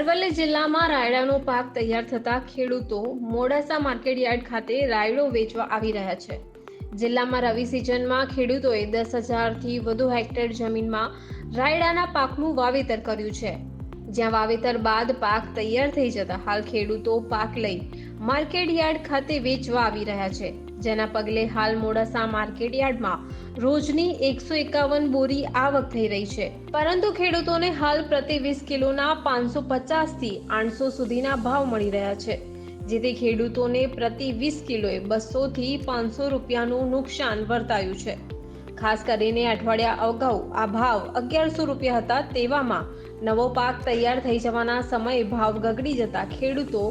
અરવલ્લી જિલ્લામાં રાયડાનો પાક તૈયાર થતા ખેડૂતો મોડાસા માર્કેટયાર્ડ ખાતે રાયડો વેચવા આવી રહ્યા છે. જિલ્લામાં રવિ સિઝનમાં ખેડૂતોએ દસ હજારથી વધુ હેક્ટર જમીનમાં રાયડાના પાકનું વાવેતર કર્યું છે. જ્યાં વાવેતર બાદ પાક તૈયાર થઈ જતા હાલ ખેડૂતો પાક લઈ માર્કેટયાર્ડ ખાતે વેચવા આવી રહ્યા છે. જેના પગલે હાલ મોડાસા માર્કેટયાર્ડમાં રોજની એકસો એકાવન બોરી આવક થઈ રહી છે. પરંતુ ખેડૂતોને હાલ પ્રતિ વીસ કિલોના પાંચસો પચાસથી આઠસો સુધીના ભાવ મળી રહ્યા છે. જેથી ખેડૂતોને પ્રતિ વીસ કિલોએ બસોથી પાંચસો રૂપિયાનું નુકસાન વર્તાયું છે. ખાસ કરીને અઠવાડિયા અગાઉ આ ભાવ અગિયારસો રૂપિયા હતા તેવામાં નવો પાક તૈયાર થઈ જવાના સમયે ભાવ ગગડી જતા ખેડૂતો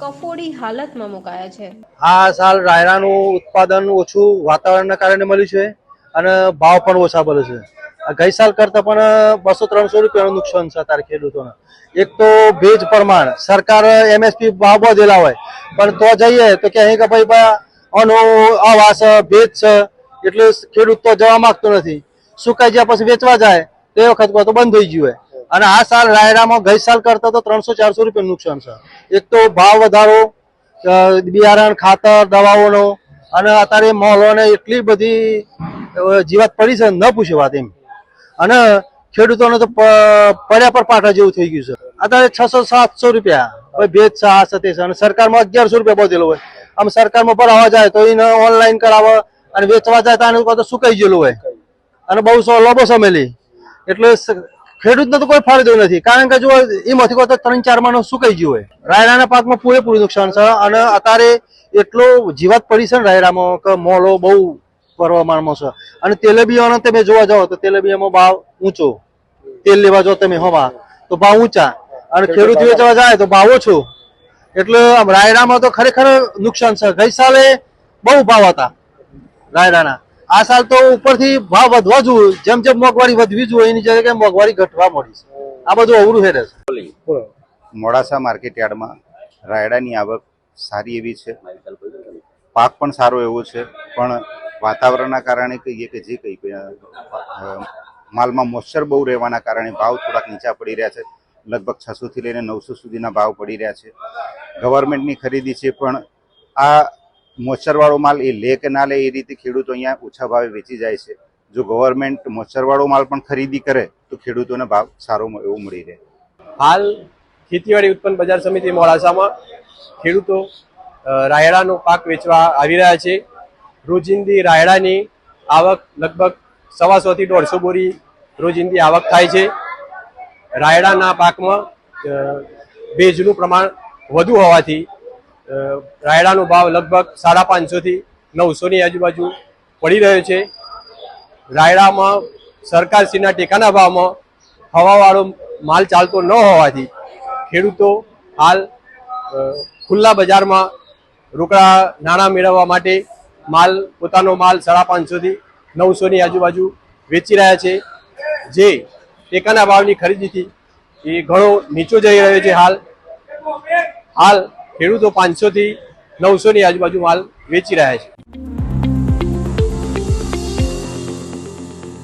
કફોડી હાલતમાં મુકાયા છે. આ સાલ રાયરાનું ઉત્પાદન ઓછું વાતાવરણના કારણે મળ્યું છે અને ભાવ પણ ઓછા મળે છે. ગઈ સાલ કરતા પણ બસો ત્રણસો રૂપિયાનું નુકસાન છે અત્યારે ખેડૂતોને. એક તો ભેજ પ્રમાણ, સરકાર એમએસપી ભાવ બધેલા હોય, પણ તો જઈએ તો કે અહીં કે ભાઈ આનો આવા છે, ભેજ છે, એટલે ખેડૂત તો જવા માંગતો નથી. સુકાઈ ગયા પછી વેચવા જાય, તો વખત તો બંધ થઈ ગયું હોય. અને આ સાલ રાયડામાં ગઈ સાલ કરતા તો ત્રણસો ચારસો રૂપિયા નુકસાન છે. એક તો ભાવ વધારો બિયારણ, ખાતર, દવાઓનો, અને અત્યારે મોલોને એટલી બધી જીવાત પડી છે, ન પૂછે વાત એમ. અને ખેડૂતોને તો પડ્યા પર પાટા જેવું થઈ ગયું છે. અત્યારે છસો સાતસો રૂપિયા ભેજ છે, આ છે છે, અને સરકારમાં અગિયારસો રૂપિયા બધેલો હોય. આમ સરકારમાં ભરાવા જાય તો એને ઓનલાઈન કરાવે અને વેચવા જાય તો આને સુકાઈ ગયેલું હોય. અને બહુ લોબો સમેલી એટલે ખેડૂતને તો કોઈ ફાયદો નથી. કારણ કે જો એમાંથી કોઈ ત્રણ ચાર માણસ સુકાઈ ગયું હોય. રાયડાના પાકમાં પૂરેપૂરું નુકસાન છે અને અત્યારે એટલો જીવાત પડી છે ને રાયડામાં કે મોલો બહુ પ્રમાણમાં છે. અને તેલેબિયાનો તમે જોવા જાઓ તો તેલેબિયામાં ભાવ ઊંચો. તેલ લેવા જાઓ તમે હવા, તો ભાવ ઊંચા. અને ખેડૂત વેચવા જાય તો ભાવ ઓછો. એટલે આમ રાયડામાં તો ખરેખર નુકસાન છે. ગઈ સાલે બહુ ભાવ હતા રાયડાના આ સાલ તો ઉપરથી ભાવ વધવા જોઈએ જેમ જેમ મોંઘવારી વધવી જોઈએ એની જગ્યાએ મોંઘવારી ઘટવા મળી છે. આ બધું અવરું હેરે છે. મોડાસા માર્કેટ યાર્ડમાં રાયડાની આવક સારી એવી છે. પાક પણ સારો એવો છે. પણ વાતાવરણના કારણે કહીએ કે જે કંઈ માલમાં મોઇશ્ચર બહુ રહેવાના કારણે ભાવ થોડાક નીચા પડી રહ્યા છે. લગભગ છસોથી લઈને નવસો સુધીના ભાવ પડી રહ્યા છે. ગવર્મેન્ટની ખરીદી છે, પણ આ મોઇશ્ચરવાળો માલ એ લે કે ના લે એ રીતે ખેડૂતો અહીંયા ઓછા ભાવે વેચી જાય છે. જો ગવર્મેન્ટ મોચરવાળો માલ પણ ખરીદી કરે, તો ખેડૂતોને ભાવ સારો એવો મળી રહે. હાલ ખેતીવાડી ઉત્પન્ન બજાર સમિતિ મોડાસામાં ખેડૂતો રાયડાનો પાક વેચવા આવી રહ્યા છે. રોજિંદી રાયડાની આવક લગભગ સવાસોથી દોઢસો બોરી રોજિંદી આવક થાય છે. રાયડાના પાકમાં ભેજનું પ્રમાણ વધુ હોવાથી રાયડાનો ભાવ લગભગ સાડા પાંચસોથી નવસોની આજુબાજુ પડી રહ્યો છે. રાયડામાં સરકારશ્રીના ટેકાના ભાવમાં હવાવાળો માલ ચાલતો ન હોવાથી ખેડૂતો હાલ ખુલ્લા બજારમાં રોકડા નાણાં મેળવવા માટે માલ, પોતાનો માલ સાડા પાંચસોથી નવસોની આજુબાજુ વેચી રહ્યા છે. જે ટેકાના ભાવની ખરીદીથી એ ઘણો નીચો જઈ રહ્યો છે હાલ. હાલ ખેડૂતો પાંચસોથી નવસોની આજુબાજુ માલ વેચી રહ્યા છે.